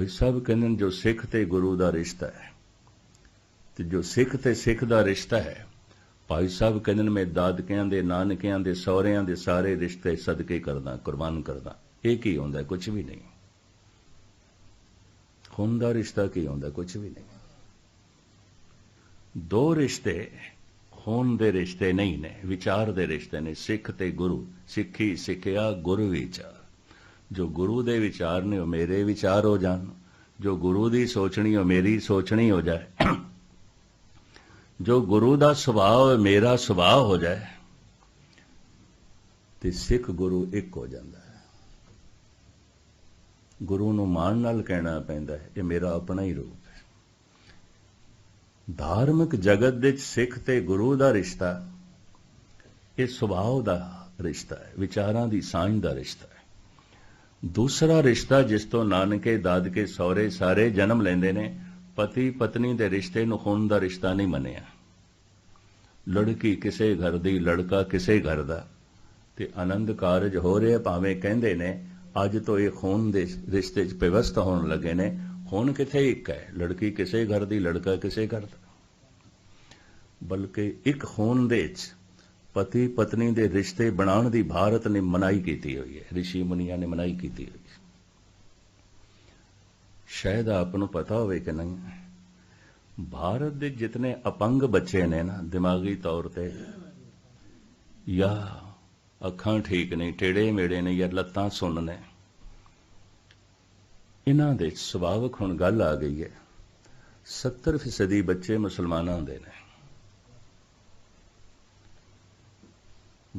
ਭਾਈ ਸਾਹਿਬ ਕਹਿੰਦੇ ਜੋ ਸਿੱਖ ਤੇ ਗੁਰੂ ਦਾ ਰਿਸ਼ਤਾ ਹੈ, ਤੇ ਜੋ ਸਿੱਖ ਤੇ ਸਿੱਖ ਦਾ ਰਿਸ਼ਤਾ ਹੈ, ਭਾਈ ਸਾਹਿਬ ਕਹਿੰਦੇ ਨੇ, ਮੈਂ ਦਾਦਕਿਆਂ ਦੇ, ਨਾਨਕਿਆਂ ਦੇ, ਸਹੁਰਿਆਂ ਦੇ ਸਾਰੇ ਰਿਸ਼ਤੇ ਸਦਕੇ ਕਰਦਾ, ਕੁਰਬਾਨ ਕਰਦਾ। ਇਹ ਕੀ ਹੁੰਦਾ? ਕੁਝ ਵੀ ਨਹੀਂ। ਖੂਨ ਦਾ ਰਿਸ਼ਤਾ ਕੀ ਹੁੰਦਾ? ਕੁਝ ਵੀ ਨਹੀਂ। ਦੋ ਰਿਸ਼ਤੇ ਖੂਨ ਦੇ ਰਿਸ਼ਤੇ ਨਹੀਂ ਨੇ, ਵਿਚਾਰ ਦੇ ਰਿਸ਼ਤੇ ਨੇ, ਸਿੱਖ ਤੇ ਗੁਰੂ, ਸਿੱਖੀ ਸਿੱਖਿਆ ਗੁਰੂ ਵਿਚਾਰ ਜੋ ਗੁਰੂ ਦੇ ਵਿਚਾਰ ਨੇ ਉਹ ਮੇਰੇ ਵਿਚਾਰ ਹੋ ਜਾਣ, ਜੋ ਗੁਰੂ ਦੀ ਸੋਚਣੀ ਉਹ ਮੇਰੀ ਸੋਚਣੀ ਹੋ ਜਾਏ। ਜੋ ਗੁਰੂ ਦਾ ਸੁਭਾਅ ਮੇਰਾ ਸੁਭਾਅ ਹੋ ਜਾਏ, ਤੇ ਸਿੱਖ ਗੁਰੂ ਇੱਕ ਹੋ ਜਾਂਦਾ ਹੈ। ਗੁਰੂ ਨੂੰ ਮਾਣ ਨਾਲ ਕਹਿਣਾ ਪੈਂਦਾ ਹੈ, ਇਹ ਮੇਰਾ ਆਪਣਾ ਹੀ ਰੂਪ ਹੈ। ਧਾਰਮਿਕ ਜਗਤ ਵਿੱਚ ਸਿੱਖ ਤੇ ਗੁਰੂ ਦਾ ਰਿਸ਼ਤਾ, ਇਹ ਸੁਭਾਅ ਦਾ ਰਿਸ਼ਤਾ ਹੈ, ਵਿਚਾਰਾਂ ਦੀ ਸਾਂਝ ਦਾ ਰਿਸ਼ਤਾ ਹੈ। ਦੂਸਰਾ ਰਿਸ਼ਤਾ ਜਿਸ ਤੋਂ ਨਾਨਕੇ, ਦਾਦਕੇ, ਸਹੁਰੇ ਸਾਰੇ ਜਨਮ ਲੈਂਦੇ ਨੇ, ਪਤੀ, ਪਤਨੀ ਦੇ ਰਿਸ਼ਤੇ ਨੂੰ ਖੂਨ ਦਾ ਰਿਸ਼ਤਾ ਨਹੀਂ ਮੰਨਿਆ। ਲੜਕੀ ਕਿਸੇ ਘਰ ਦੀ, ਲੜਕਾ ਕਿਸੇ ਘਰ ਦਾ। ਤੇ ਆਨੰਦ ਕਾਰਜ ਹੋ ਰਿਹਾ, ਭਾਵੇਂ ਕਹਿੰਦੇ ਨੇ, ਅੱਜ ਤੋਂ ਇਹ ਖੂਨ ਦੇ ਰਿਸ਼ਤੇ 'ਚ ਵਿਵਸਥ ਹੋਣ ਲੱਗੇ ਨੇ। ਖੂਨ ਕਿਥੇ ਇੱਕ ਹੈ? ਲੜਕੀ ਕਿਸੇ ਘਰ ਦੀ, ਲੜਕਾ ਕਿਸੇ ਘਰ ਦਾ। ਬਲਕਿ ਇੱਕ ਖੂਨ ਦੇ 'ਚ। ਪਤੀ ਪਤਨੀ ਦੇ ਰਿਸ਼ਤੇ ਬਣਾਉਣ ਦੀ ਭਾਰਤ ਨੇ ਮਨਾਈ ਕੀਤੀ ਹੋਈ ਹੈ। ઋષਿ ਮੁਨੀਆਂ ਨੇ ਮਨਾਈ ਕੀਤੀ ਹੋਈ ਹੈ। ਸ਼ਾਇਦ ਆਪ ਨੂੰ ਪਤਾ ਹੋਵੇ ਕਿ ਨਹੀਂ, ਭਾਰਤ ਦੇ ਜਿਤਨੇ ਅਪੰਗ ਬੱਚੇ ਨੇ ਨਾ, ਦਿਮਾਗੀ ਤੌਰ ਤੇ ਜਾਂ ਅੱਖਾਂ ਠੀਕ ਨਹੀਂ ਟੇੜੇ ਮੇੜੇ ਨੇ ਜਾਂ ਲੱਤਾਂ ਸੁੰਨ ਨੇ, ਇਹਨਾਂ ਦੇ ਸੁਭਾਵਕ ਹੁਣ ਗੱਲ ਆ ਗਈ ਹੈ। 70% ਬੱਚੇ ਮੁਸਲਮਾਨਾਂ ਦੇ ਨੇ।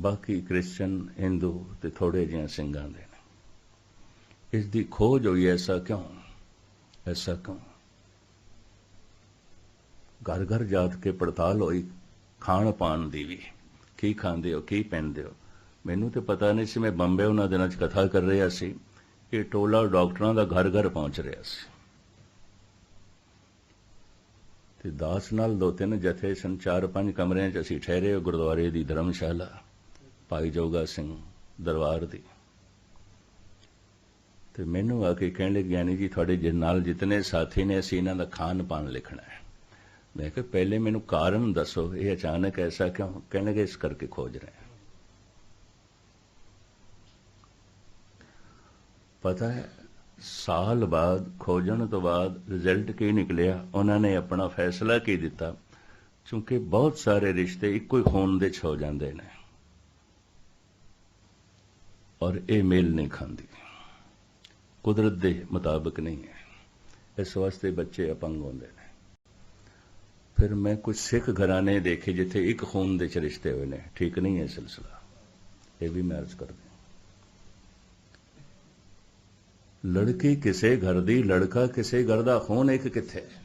ਬਾਕੀ ਕ੍ਰਿਸਚੀਅਨ ਹਿੰਦੂ ਤੇ ਥੋੜੇ ਜਿਹੇ ਸਿੰਘਾਂ ਦੇ ਨੇ। ਇਸ ਦੀ ਖੋਜ ਹੋਈ, ਐਸਾ ਕਿਉਂ? ਐਸਾ ਕਿਉਂ? ਘਰ ਘਰ ਜਾਤ ਕੇ ਪੜਤਾਲ ਹੋਈ, ਖਾਣ ਪਾਣ ਦੀ ਵੀ। ਕੀ ਖਾਂਦੇ ਹੋ, ਕੀ ਪਹਿਨਦੇ ਹੋ? ਮੈਨੂੰ ਤੇ ਪਤਾ ਨਹੀਂ ਸੀ, ਮੈਂ ਬੰਬੇ ਉਹਨਾਂ ਦਿਨਾਂ 'ਚ ਕਥਾ ਕਰ ਰਿਹਾ ਸੀ। ਇਹ ਟੋਲਾ ਡਾਕਟਰਾਂ ਦਾ ਘਰ ਘਰ ਪਹੁੰਚ ਰਿਹਾ ਸੀ। ਤੇ ਦਾਸ ਨਾਲ ਦੋ ਤਿੰਨ ਜਥੇ ਸਨ, ਚਾਰ ਪੰਜ ਕਮਰਿਆਂ 'ਚ ਅਸੀਂ ਠਹਿਰੇ, ਗੁਰਦੁਆਰੇ ਦੀ ਧਰਮਸ਼ਾਲਾ। ਭਾਈ ਜੋਗਾ ਸਿੰਘ ਦਰਬਾਰ ਦੀ। ਤੇ ਮੈਨੂੰ ਆ ਕੇ ਕਹਿਣ ਲੱਗੇ, ਗਿਆਨੀ ਜੀ, ਤੁਹਾਡੇ ਜਿ, ਨਾਲ ਜਿਤਨੇ ਸਾਥੀ ਨੇ, ਅਸੀਂ ਇਹਨਾਂ ਦਾ ਖਾਣ ਪਾਨ ਲਿਖਣਾ ਹੈ। ਮੈਂ ਕਿਹਾ, ਪਹਿਲੇ ਮੈਨੂੰ ਕਾਰਨ ਦੱਸੋ, ਇਹ ਅਚਾਨਕ ਐਸਾ ਕਿਉਂ? ਕਹਿਣਗੇ ਇਸ ਕਰਕੇ ਖੋਜ ਰਹੇ ਹਾਂ। ਪਤਾ ਹੈ, ਸਾਲ ਬਾਅਦ, ਖੋਜਣ ਤੋਂ ਬਾਅਦ ਰਿਜ਼ਲਟ ਕੀ ਨਿਕਲਿਆ? ਉਹਨਾਂ ਨੇ ਆਪਣਾ ਫੈਸਲਾ ਕੀ ਦਿੱਤਾ? ਕਿਉਂਕਿ ਬਹੁਤ ਸਾਰੇ ਰਿਸ਼ਤੇ ਇੱਕੋ ਹੀ ਖੂਨ ਦੇ ਚ ਹੋ ਜਾਂਦੇ ਨੇ। ਔਰ ਇਹ ਮੇਲ ਨਹੀਂ ਖਾਂਦੀ। ਕੁਦਰਤ ਦੇ ਮੁਤਾਬਕ ਨਹੀਂ ਹੈ। ਇਸ ਵਾਸਤੇ ਬੱਚੇ ਅਪੰਗ ਹੁੰਦੇ ਨੇ। ਫਿਰ ਮੈਂ ਕੁਝ ਸਿੱਖ ਘਰਾਣੇ ਦੇਖੇ ਜਿੱਥੇ ਇੱਕ ਖੂਨ ਦੇ ਚ ਰਿਸ਼ਤੇ ਹੋਏ ਨੇ। ਠੀਕ ਨਹੀਂ ਹੈ ਸਿਲਸਿਲਾ। ਇਹ ਵੀ ਮੈਂ ਅਰਜ਼ ਕਰਦਾ ਲੜਕੀ ਕਿਸੇ ਘਰ ਦੀ, ਲੜਕਾ ਕਿਸੇ ਘਰ ਦਾ, ਖੂਨ ਇੱਕ ਕਿੱਥੇ ਹੈ?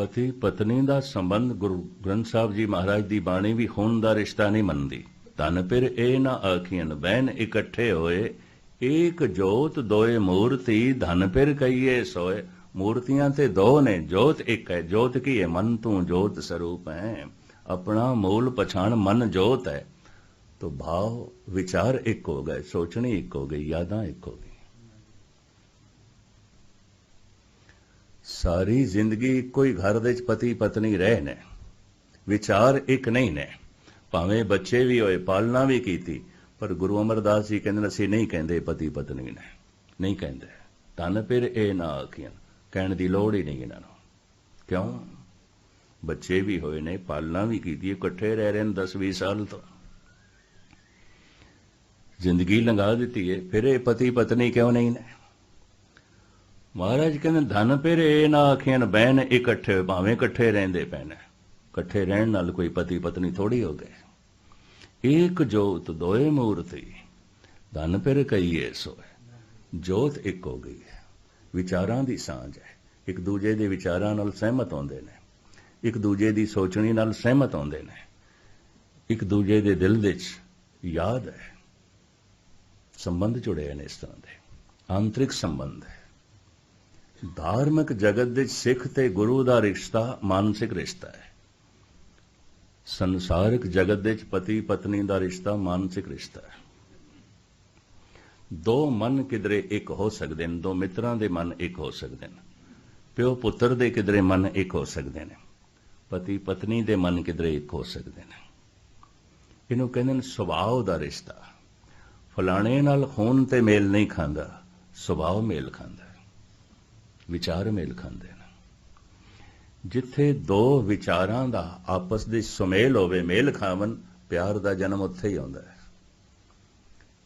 ਪਤੀ ਪਤਨੀ ਦਾ ਸੰਬੰਧ ਗੁਰੂ ਗ੍ਰੰਥ ਸਾਹਿਬ ਜੀ ਮਹਾਰਾਜ ਦੀ ਬਾਣੀ ਵੀ ਹੋਣ ਦਾ ਰਿਸ਼ਤਾ ਨਹੀਂ ਮੰਨਦੀ। ਤਨ ਪਿਰ ਇਹ ਨਾ ਆਖੀਨ ਬੈਨ ਇਕੱਠੇ ਹੋਏ, ਏਕ ਜੋਤ ਦੋਏ ਮੂਰਤੀ, ਧਨ ਪਿਰ ਕਈਏ ਸੋਏ। ਮੂਰਤੀਆਂ ਤੇ ਦੋ ਨੇ, ਜੋਤ ਇੱਕ ਹੈ, ਜੋਤ ਕੀ ਹੈ ਮਨ ਤੂੰ ਜੋਤ ਸਰੂਪ ਹੈ। ਆਪਣਾ ਮੂਲ ਪਛਾਣ ਮਨ ਜੋਤ ਹੈ। ਤੋ ਭਾਵ ਵਿਚਾਰ ਇੱਕ ਹੋ ਗਏ, ਸੋਚਣੀ ਇੱਕ ਹੋ ਗਈ, ਯਾਦਾਂ ਇੱਕ ਹੋ ਗਈ ਸਾਰੀ ਜ਼ਿੰਦਗੀ ਇੱਕੋ ਹੀ ਘਰ ਦੇ ਵਿੱਚ ਪਤੀ ਪਤਨੀ ਰਹੇ ਨੇ। ਵਿਚਾਰ ਇੱਕ ਨਹੀਂ ਨੇ। ਭਾਵੇਂ ਬੱਚੇ ਵੀ ਹੋਏ, ਪਾਲਣਾ ਵੀ ਕੀਤੀ, ਪਰ ਗੁਰੂ ਅਮਰਦਾਸ ਜੀ ਕਹਿੰਦੇ ਅਸੀਂ ਨਹੀਂ ਕਹਿੰਦੇ ਪਤੀ ਪਤਨੀ ਨੇ। ਨਹੀਂ ਕਹਿੰਦੇ। ਤਨ ਫਿਰ ਇਹ ਨਾ ਆਖੀਆਂ ਕਹਿਣ ਦੀ ਲੋੜ ਹੀ ਨਹੀਂ ਇਹਨਾਂ ਨੂੰ। ਕਿਉਂ? ਬੱਚੇ ਵੀ ਹੋਏ ਨੇ, ਪਾਲਣਾ ਵੀ ਕੀਤੀ, ਇਕੱਠੇ ਰਹਿ ਰਹੇ ਨੇ 10 20 ਸਾਲ ਤੋਂ। ਜ਼ਿੰਦਗੀ ਲੰਘਾ ਦਿੱਤੀ ਹੈ ਫਿਰ ਇਹ ਪਤੀ ਪਤਨੀ ਕਿਉਂ ਨਹੀਂ ਨੇ? ਮਹਾਰਾਜ ਕਹਿੰਦੇ, ਧਨ ਫਿਰ ਇਹ ਨਾ ਆਖੀਆਂ ਬਹਿਨ ਇਕੱਠੇ, ਭਾਵੇਂ ਇਕੱਠੇ ਰਹਿੰਦੇ ਪੈਣ। ਇਕੱਠੇ ਰਹਿਣ ਨਾਲ ਕੋਈ ਪਤੀ ਪਤਨੀ ਥੋੜੀ ਹੋ ਗਏ। ਏਕ ਜੋਤ, ਦੋਏ ਮੂਰਤੀ, ਧਨ ਫਿਰ ਕਹੀਏ ਸੋ ਜੋਤ ਇੱਕ ਹੋ ਗਈ ਹੈ। ਵਿਚਾਰਾਂ ਦੀ ਸਾਂਝ ਹੈ। ਇੱਕ ਦੂਜੇ ਦੇ ਵਿਚਾਰਾਂ ਨਾਲ ਸਹਿਮਤ ਹੁੰਦੇ ਨੇ। ਇੱਕ ਦੂਜੇ ਦੀ ਸੋਚਣੀ ਨਾਲ ਸਹਿਮਤ ਹੁੰਦੇ ਨੇ। ਇੱਕ ਦੂਜੇ ਦੇ ਦਿਲ ਵਿੱਚ ਯਾਦ ਹੈ। ਸੰਬੰਧ ਜੁੜੇ ਨੇ ਇਸ ਤਰ੍ਹਾਂ ਦੇ। ਆਂਤਰਿਕ ਸੰਬੰਧ ਹੈ। ਧਾਰਮਿਕ ਜਗਤ ਦੇ ਸਿੱਖ ਤੇ ਗੁਰੂ ਦਾ ਰਿਸ਼ਤਾ ਮਾਨਸਿਕ ਰਿਸ਼ਤਾ ਹੈ। ਸੰਸਾਰਿਕ ਜਗਤ ਦੇ ਪਤੀ ਪਤਨੀ ਦਾ ਰਿਸ਼ਤਾ ਮਾਨਸਿਕ ਰਿਸ਼ਤਾ ਹੈ। ਦੋ ਮਨ ਕਿਦਰੇ ਇੱਕ ਹੋ ਸਕਦੇ ਨੇ, ਦੋ ਮਿੱਤਰਾਂ ਦੇ ਮਨ ਇੱਕ ਹੋ ਸਕਦੇ ਨੇ, ਪਿਓ ਪੁੱਤਰ ਦੇ ਕਿਦਰੇ ਮਨ ਇੱਕ ਹੋ ਸਕਦੇ ਨੇ, ਪਤੀ ਪਤਨੀ ਦੇ ਮਨ ਕਿਦਰੇ ਇੱਕ ਹੋ ਸਕਦੇ ਨੇ। ਇਹਨੂੰ ਕਹਿੰਦੇ ਨੇ ਸੁਭਾਅ ਦਾ ਰਿਸ਼ਤਾ। ਫਲਾਣੇ ਨਾਲ ਖੂਨ ਤੇ ਮੇਲ ਨਹੀਂ ਖਾਂਦਾ, ਸੁਭਾਅ ਮੇਲ ਖਾਂਦਾ। ਹੈ। ਵਿਚਾਰ ਮੇਲ ਖਾਂਦੇ ਨੇ ਜਿੱਥੇ ਦੋ ਵਿਚਾਰਾਂ ਦਾ ਆਪਸ ਦੇ ਸੁਮੇਲ ਹੋਵੇ, ਮੇਲ ਖਾਵਨ ਪਿਆਰ ਦਾ ਜਨਮ ਉੱਥੇ ਹੀ ਆਉਂਦਾ ਹੈ।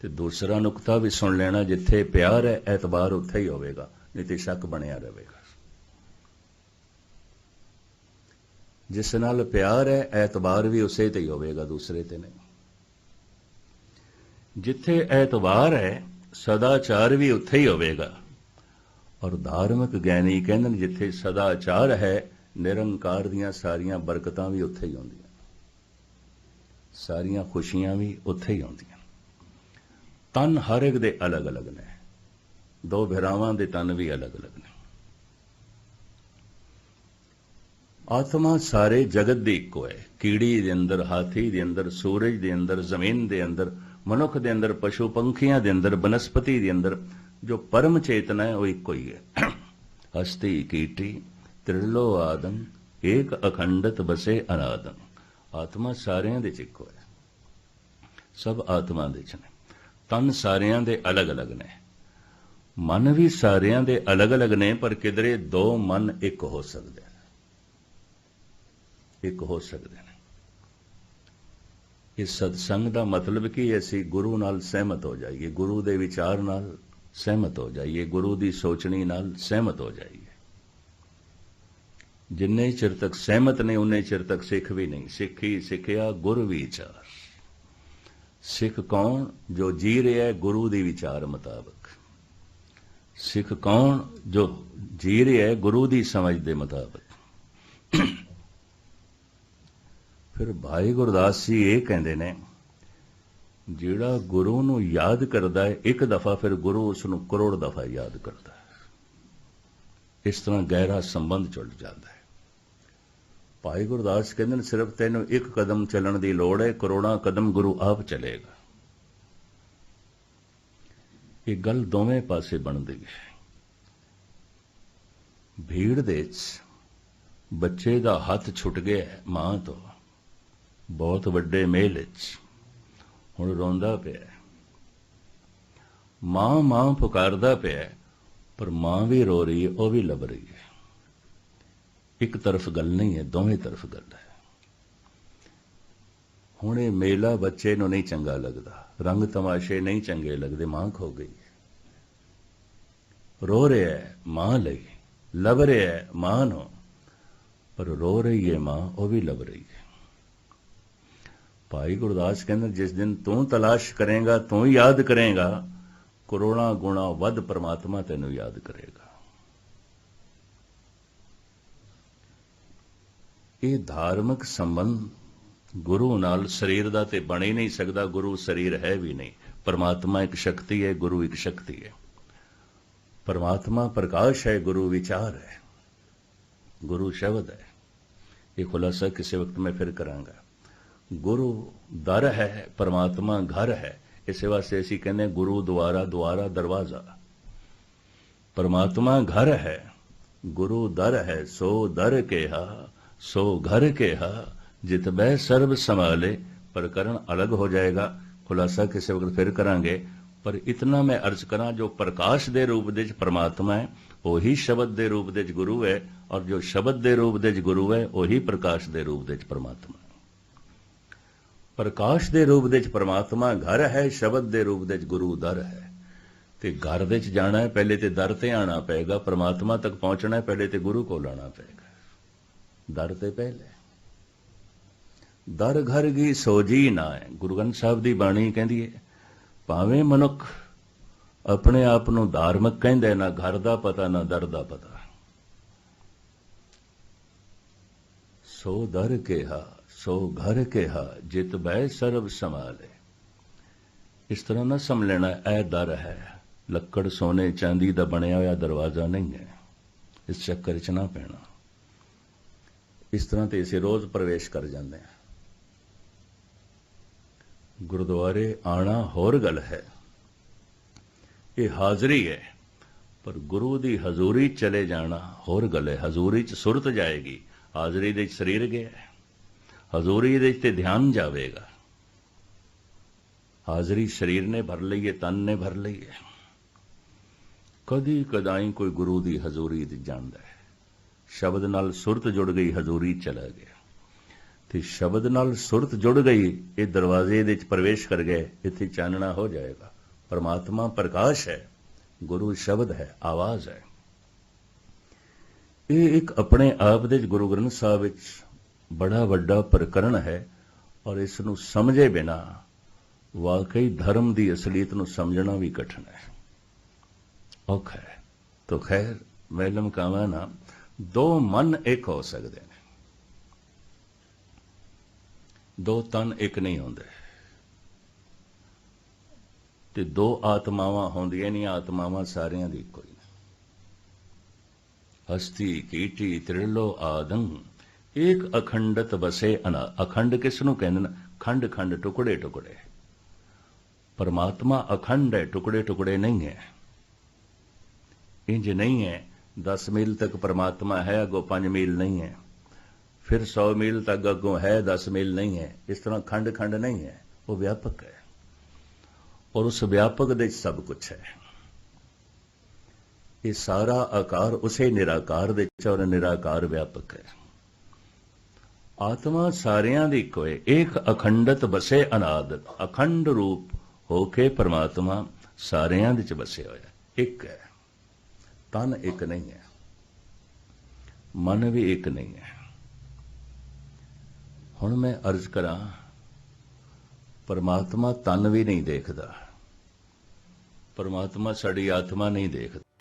ਤੇ ਦੂਸਰਾ ਨੁਕਤਾ ਵੀ ਸੁਣ ਲੈਣਾ, ਜਿੱਥੇ ਪਿਆਰ ਹੈ ਐਤਬਾਰ ਉੱਥੇ ਹੀ ਹੋਵੇਗਾ, ਨਹੀਂ ਤੇ ਸ਼ੱਕ ਬਣਿਆ ਰਹੇਗਾ। ਜਿਸ ਨਾਲ ਪਿਆਰ ਹੈ ਐਤਬਾਰ ਵੀ ਉਸੇ ਤੇ ਹੀ ਹੋਵੇਗਾ, ਦੂਸਰੇ ਤੇ ਨਹੀਂ। ਜਿੱਥੇ ਐਤਵਾਰ ਹੈ, ਸਦਾਚਾਰ ਵੀ ਉੱਥੇ ਹੀ ਹੋਵੇਗਾ ਔਰ ਧਾਰਮਿਕ ਗਿਆਨੀ ਕਹਿੰਦੇ ਨੇ ਜਿੱਥੇ ਸਦਾਚਾਰ ਹੈ, ਨਿਰੰਕਾਰ ਦੀਆਂ ਸਾਰੀਆਂ ਬਰਕਤਾਂ ਵੀ ਉੱਥੇ ਹੀ ਆਉਂਦੀਆਂ। ਸਾਰੀਆਂ ਖੁਸ਼ੀਆਂ ਵੀ ਉੱਥੇ ਹੀ ਆਉਂਦੀਆਂ। ਤਨ ਹਰ ਇੱਕ ਦੇ ਅਲੱਗ-ਅਲੱਗ ਨੇ। ਦੋ ਭਰਾਵਾਂ ਦੇ ਤਨ ਵੀ ਅਲੱਗ-ਅਲੱਗ ਨੇ। ਆਤਮਾ ਸਾਰੇ ਜਗਤ ਦੀ ਇੱਕੋ ਹੈ। ਕੀੜੀ ਦੇ ਅੰਦਰ, ਹਾਥੀ ਦੇ ਅੰਦਰ, ਸੂਰਜ ਦੇ ਅੰਦਰ, ਜ਼ਮੀਨ ਦੇ ਅੰਦਰ, ਮਨੁੱਖ ਦੇ ਅੰਦਰ, ਪਸ਼ੂ ਪੰਖੀਆਂ ਦੇ ਅੰਦਰ, ਬਨਸਪਤੀ ਦੇ ਅੰਦਰ ਜੋ ਪਰਮ ਚੇਤਨਾ ਹੈ, ਉਹ ਇੱਕੋ ਹੀ ਹੈ। ਹਸਤੀ ਕੀਟੀ, ਤ੍ਰਿਲੋ ਆਦਮ, ਏਕ ਅਖੰਡਤ ਬਸੇ ਅਨਾਦਮ। ਆਤਮਾ ਸਾਰਿਆਂ ਦੇ ਚ ਇੱਕੋ ਹੈ। ਸਭ ਆਤਮਾ ਦੇ ਚ ਨੇ। ਤਨ ਸਾਰਿਆਂ ਦੇ ਅਲੱਗ-ਅਲੱਗ ਨੇ। ਮਨ ਵੀ ਸਾਰਿਆਂ ਦੇ ਅਲੱਗ-ਅਲੱਗ ਨੇ, ਪਰ ਕਿਧਰੇ ਦੋ ਮਨ ਇੱਕ ਹੋ ਸਕਦੇ ਨੇ। ਇੱਕ ਹੋ ਸਕਦੇ ਨੇ। ਇਸ ਸਤਸੰਗ ਦਾ ਮਤਲਬ ਕੀ ਅਸੀਂ ਗੁਰੂ ਨਾਲ ਸਹਿਮਤ ਹੋ ਜਾਈਏ। ਗੁਰੂ ਦੇ ਵਿਚਾਰ ਨਾਲ ਸਹਿਮਤ ਹੋ ਜਾਈਏ, ਗੁਰੂ ਦੀ ਸੋਚਣੀ ਨਾਲ ਸਹਿਮਤ ਹੋ ਜਾਈਏ। ਜਿੰਨੇ ਚਿਰ ਤੱਕ ਸਹਿਮਤ ਨੇ, ਉਨੇ ਚਿਰ ਤੱਕ ਸਿੱਖ ਵੀ ਨਹੀਂ। ਸਿੱਖੀ ਸਿੱਖਿਆ ਗੁਰ ਵਿਚਾਰ। ਸਿੱਖ ਕੌਣ ਜੋ ਜੀ ਰਿਹਾ ਹੈ ਗੁਰੂ ਦੇ ਵਿਚਾਰ ਮੁਤਾਬਕ? ਸਿੱਖ ਕੌਣ ਜੋ ਜੀ ਰਿਹਾ ਹੈ ਗੁਰੂ ਦੀ ਸਮਝ ਦੇ ਮੁਤਾਬਕ? ਫਿਰ ਭਾਈ ਗੁਰਦਾਸ ਜੀ ਇਹ ਕਹਿੰਦੇ ਨੇ ਜਿਹੜਾ ਗੁਰੂ ਨੂੰ ਯਾਦ ਕਰਦਾ ਹੈ, ਇੱਕ ਦਫਾ ਫਿਰ ਗੁਰੂ ਉਸ ਨੂੰ ਕਰੋੜ ਦਫਾ ਯਾਦ ਕਰਦਾ ਹੈ। ਇਸ ਤਰ੍ਹਾਂ ਗਹਿਰਾ ਸੰਬੰਧ ਜੁੜ ਜਾਂਦਾ ਹੈ। ਭਾਈ ਗੁਰਦਾਸ ਕਹਿੰਦੇ ਨੇ, ਸਿਰਫ ਤੈਨੂੰ ਇੱਕ ਕਦਮ ਚੱਲਣ ਦੀ ਲੋੜ ਹੈ, ਕਰੋੜਾਂ ਕਦਮ ਗੁਰੂ ਆਪ ਚਲੇਗਾ। ਇਹ ਗੱਲ ਦੋਵੇਂ ਪਾਸੇ ਬਣਦੀ ਹੈ। ਭੀੜ ਦੇ ਵਿੱਚ ਬੱਚੇ ਦਾ ਹੱਥ ਛੁੱਟ ਗਿਆ ਮਾਂ ਤੋਂ, ਬਹੁਤ ਵੱਡੇ ਮੇਲ ਵਿੱਚ। ਹੁਣ ਰੋਂਦਾ ਪਿਆ ਮਾਂ ਮਾਂ ਪੁਕਾਰਦਾ ਪਿਆ ਪਰ ਮਾਂ ਵੀ ਰੋ ਰਹੀ ਹੈ, ਉਹ ਵੀ ਲੱਭ ਰਹੀ ਹੈ। ਇੱਕ ਤਰਫ ਗੱਲ ਨਹੀਂ ਹੈ, ਦੋਵੇਂ ਤਰਫ ਗੱਲ ਹੈ। ਹੁਣ ਇਹ ਮੇਲਾ ਬੱਚੇ ਨੂੰ ਨਹੀਂ ਚੰਗਾ ਲੱਗਦਾ, ਰੰਗ ਤਮਾਸ਼ੇ ਨਹੀਂ ਚੰਗੇ ਲੱਗਦੇ, ਮਾਂ ਖੋ ਗਈ ਰੋ ਰਿਹਾ ਹੈ ਮਾਂ ਲਈ, ਲੱਭ ਰਿਹਾ ਹੈ ਮਾਂ ਨੂੰ, ਪਰ ਰੋ ਰਹੀ ਹੈ ਮਾਂ, ਉਹ ਵੀ ਲੱਭ ਰਹੀ ਹੈ। ਭਾਈ ਗੁਰਦਾਸ ਕਹਿੰਦਾ, ਜਿਸ ਦਿਨ ਤੂੰ ਤਲਾਸ਼ ਕਰੇਗਾ, ਤੂੰ ਯਾਦ ਕਰੇਗਾ, ਕਰੋੜਾਂ ਗੁਣਾ ਵੱਧ ਪ੍ਰਮਾਤਮਾ ਤੈਨੂੰ ਯਾਦ ਕਰੇਗਾ। ਇਹ ਧਾਰਮਿਕ ਸੰਬੰਧ ਗੁਰੂ ਨਾਲ ਸਰੀਰ ਦਾ ਤੇ ਬਣ ਹੀ ਨਹੀਂ ਸਕਦਾ, ਗੁਰੂ ਸਰੀਰ ਹੈ ਵੀ ਨਹੀਂ। ਪਰਮਾਤਮਾ ਇੱਕ ਸ਼ਕਤੀ ਹੈ, ਗੁਰੂ ਇੱਕ ਸ਼ਕਤੀ ਹੈ। ਪਰਮਾਤਮਾ ਪ੍ਰਕਾਸ਼ ਹੈ, ਗੁਰੂ ਵਿਚਾਰ ਹੈ। ਗੁਰੂ ਸ਼ਬਦ ਹੈ। ਇਹ ਖੁਲਾਸਾ ਕਿਸੇ ਵਕਤ ਮੈਂ ਫਿਰ ਕਰਾਂਗਾ। ਗੁਰੂ ਦਰ ਹੈ, ਪਰਮਾਤਮਾ ਘਰ ਹੈ। ਇਸੇ ਵਾਸਤੇ ਅਸੀਂ ਕਹਿੰਦੇ ਗੁਰੂ ਦੁਆਰਾ ਦੁਆਰਾ ਦਰਵਾਜ਼ਾ। ਪਰਮਾਤਮਾ ਘਰ ਹੈ, ਗੁਰੂ ਦਰ ਹੈ, ਸੋ ਦਰ ਕਿਹਾ, ਸੋ ਘਰ ਕਿਹਾ, ਜਿਤ ਬੈ ਸਰਬ ਸੰਭਾਲੇ ਪ੍ਰਕਰਨ ਅਲੱਗ ਹੋ ਜਾਏਗਾ। ਖੁਲਾਸਾ ਕਿਸੇ ਵਕਤ ਫਿਰ ਕਰਾਂਗੇ, ਪਰ ਇਤਨਾ ਮੈਂ ਅਰਜ਼ ਕਰਾਂ, ਜੋ ਪ੍ਰਕਾਸ਼ ਦੇ ਰੂਪ ਦੇ ਵਿੱਚ ਪਰਮਾਤਮਾ ਹੈ, ਉਹੀ ਸ਼ਬਦ ਦੇ ਰੂਪ ਦੇ ਵਿੱਚ ਗੁਰੂ ਹੈ, ਔਰ ਜੋ ਸ਼ਬਦ ਦੇ ਰੂਪ ਦੇ ਵਿੱਚ ਗੁਰੂ ਹੈ, ਉਹੀ ਪ੍ਰਕਾਸ਼ ਦੇ ਰੂਪ ਦੇ ਵਿੱਚ ਪਰਮਾਤਮਾ ਹੈ। ਪ੍ਰਕਾਸ਼ ਦੇ ਰੂਪ ਦੇ ਵਿੱਚ ਪਰਮਾਤਮਾ ਘਰ ਹੈ, ਸ਼ਬਦ ਦੇ ਰੂਪ ਦੇ ਵਿੱਚ ਗੁਰੂ ਦਰ ਹੈ। ਤੇ ਘਰ ਦੇ ਵਿੱਚ ਜਾਣਾ ਹੈ, ਪਹਿਲੇ ਤੇ ਦਰ ਤੇ ਆਣਾ ਪਏਗਾ, ਪਰਮਾਤਮਾ ਤੱਕ ਪਹੁੰਚਣਾ ਹੈ, ਪਹਿਲੇ ਤੇ ਗੁਰੂ ਕੋਲ ਆਣਾ ਪਏਗਾ। ਦਰ ਤੇ ਪਹਿਲੇ। ਦਰ ਘਰ ਕੀ ਸੋਜੀ ਨਾ ਹੈ। ਗੁਰੂ ਗ੍ਰੰਥ ਸਾਹਿਬ ਦੀ ਬਾਣੀ ਕਹਿੰਦੀ ਹੈ, ਭਾਵੇਂ ਮਨੁੱਖ ਆਪਣੇ ਆਪ ਨੂੰ ਧਾਰਮਿਕ ਕਹਿੰਦਾ ਨਾ ਘਰ ਦਾ ਪਤਾ, ਨਾ ਦਰ ਦਾ ਪਤਾ। ਸੋ ਦਰ ਕਿਹਾ ਸੋ ਘਰ ਕਿਹਾ, ਜਿਤ ਬੈ ਸਰਬ ਸੰਭਾਲੇ। ਇਸ ਤਰ੍ਹਾਂ ਨਾ ਸਮ ਲੈਣਾ, ਇਹ ਦਰ ਹੈ। ਲੱਕੜ ਸੋਨੇ ਚਾਂਦੀ ਦਾ ਬਣਿਆ ਹੋਇਆ ਦਰਵਾਜ਼ਾ ਨਹੀਂ ਹੈ। ਇਸ ਚੱਕਰ 'ਚ ਨਾ ਪੈਣਾ। ਇਸ ਤਰ੍ਹਾਂ ਤੇ ਇਸੇ ਰੋਜ਼ ਪ੍ਰਵੇਸ਼ ਕਰ ਜਾਂਦੇ ਆ ਗੁਰਦੁਆਰੇ ਆਣਾ ਹੋਰ ਗੱਲ ਹੈ। ਇਹ ਹਾਜ਼ਰੀ ਹੈ, ਪਰ ਗੁਰੂ ਦੀ ਹਜ਼ੂਰੀ ਚਲੇ ਜਾਣਾ ਹੋਰ ਗੱਲ ਹੈ। ਹਜ਼ੂਰੀ ਚ ਸੁਰਤ ਜਾਏਗੀ। ਹਾਜ਼ਰੀ ਦੇ ਸਰੀਰ ਗਿਆ ਹੈ। ਹਜ਼ੂਰੀ ਦੇ ਤੇ ਧਿਆਨ ਜਾਵੇਗਾ। ਹਾਜ਼ਰੀ ਸਰੀਰ ਨੇ ਭਰ ਲਈ ਹੈ, ਤਨ ਨੇ ਭਰ ਲਈ ਹੈ। ਕਦੀ ਕਦਾਈ ਕੋਈ ਗੁਰੂ ਦੀ ਹਜ਼ੂਰੀ ਤੇ ਜਾਂਦਾ ਹੈ। ਸ਼ਬਦ ਨਾਲ ਸੁਰਤ ਜੁੜ ਗਈ, ਹਜ਼ੂਰੀ ਚਲਾ ਗਿਆ। ਤੇ ਸ਼ਬਦ ਨਾਲ ਸੁਰਤ ਜੁੜ ਗਈ, ਇਹ ਦਰਵਾਜ਼ੇ ਦੇ ਵਿੱਚ ਪ੍ਰਵੇਸ਼ ਕਰ ਗਏ, ਇੱਥੇ ਚਾਨਣਾ ਹੋ ਜਾਏਗਾ। ਪਰਮਾਤਮਾ ਪ੍ਰਕਾਸ਼ ਹੈ, ਗੁਰੂ ਸ਼ਬਦ ਹੈ, ਆਵਾਜ਼ ਹੈ। ਇਹ ਇੱਕ ਆਪਣੇ ਆਪ ਦੇ ਗੁਰੂ ਗ੍ਰੰਥ ਸਾਹਿਬ ਵਿੱਚ ਬੜਾ ਵੱਡਾ ਪ੍ਰਕਰਣ ਹੈ ਔਰ ਇਸ ਨੂੰ ਸਮਝੇ ਬਿਨਾ ਵਾਕਈ ਧਰਮ ਦੀ ਅਸਲੀਅਤ ਨੂੰ ਸਮਝਣਾ ਵੀ ਕਠਿਨ ਹੈ। ਔਖਾ ਹੈ। ਤੋ ਖੈਰ ਮੈਲਮ ਕਾਵਾ ਨਾ, ਦੋ ਮਨ ਇੱਕ ਹੋ ਸਕਦੇ ਨੇ। ਦੋ ਤਨ ਇੱਕ ਨਹੀਂ ਹੁੰਦੇ। ਤੇ ਦੋ ਆਤਮਾਵਾਂ ਹੁੰਦੀਆਂ ਨਹੀਂ, ਆਤਮਾਵਾਂ ਸਾਰਿਆਂ ਦੀ ਇੱਕੋ ਹੀ ਨੇ ਹਸਤੀ, ਕੀਟੀ ਤ੍ਰਿਲੋ ਆਦੰ। ਇੱਕ ਅਖੰਡਤ ਵਸੇ ਅਨਾ, ਅਖੰਡ ਕਿਸ ਨੂੰ ਕਹਿੰਦੇ ਨੇ? ਖੰਡ ਖੰਡ, ਟੁਕੜੇ ਟੁਕੜੇ। ਪਰਮਾਤਮਾ ਅਖੰਡ ਹੈ, ਟੁਕੜੇ ਟੁਕੜੇ ਨਹੀਂ ਹੈ। ਇੰਜ ਨਹੀਂ ਹੈ 10 ਮੀਲ ਤੱਕ ਪਰਮਾਤਮਾ ਹੈ, ਅਗੋ 5 ਮੀਲ ਨਹੀਂ ਹੈ। ਫਿਰ 100 ਮੀਲ ਤੱਕ ਅੱਗੋਂ ਹੈ 10 ਮੀਲ ਨਹੀਂ ਹੈ। ਇਸ ਤਰ੍ਹਾਂ ਖੰਡ ਖੰਡ ਨਹੀਂ ਹੈ। ਉਹ ਵਿਆਪਕ ਹੈ। ਔਰ ਉਸ ਵਿਆਪਕ ਦੇ ਸਭ ਕੁਝ ਹੈ। ਇਹ ਸਾਰਾ ਆਕਾਰ ਉਸੇ ਨਿਰਾਕਾਰ ਦੇ ਵਿੱਚ ਔਰ ਨਿਰਾਕਾਰ ਵਿਆਪਕ ਹੈ। ਆਤਮਾ ਸਾਰਿਆਂ ਦੀ ਇੱਕੋ ਹੈ ਏਕ ਅਖੰਡਤ ਬਸੇ ਅਨਾਦ, ਅਖੰਡ ਰੂਪ ਹੋ ਕੇ ਪਰਮਾਤਮਾ ਸਾਰਿਆਂ ਵਿੱਚ ਵਸਿਆ ਹੋਇਆ, ਇੱਕ ਹੈ। ਤਨ ਇੱਕ ਨਹੀਂ ਹੈ, ਮਨ ਵੀ ਇੱਕ ਨਹੀਂ ਹੈ। ਹੁਣ ਮੈਂ ਅਰਜ਼ ਕਰਾਂ, ਪਰਮਾਤਮਾ ਤਨ ਵੀ ਨਹੀਂ ਦੇਖਦਾ, ਪਰਮਾਤਮਾ ਸਾਡੀ ਆਤਮਾ ਨਹੀਂ ਦੇਖਦਾ।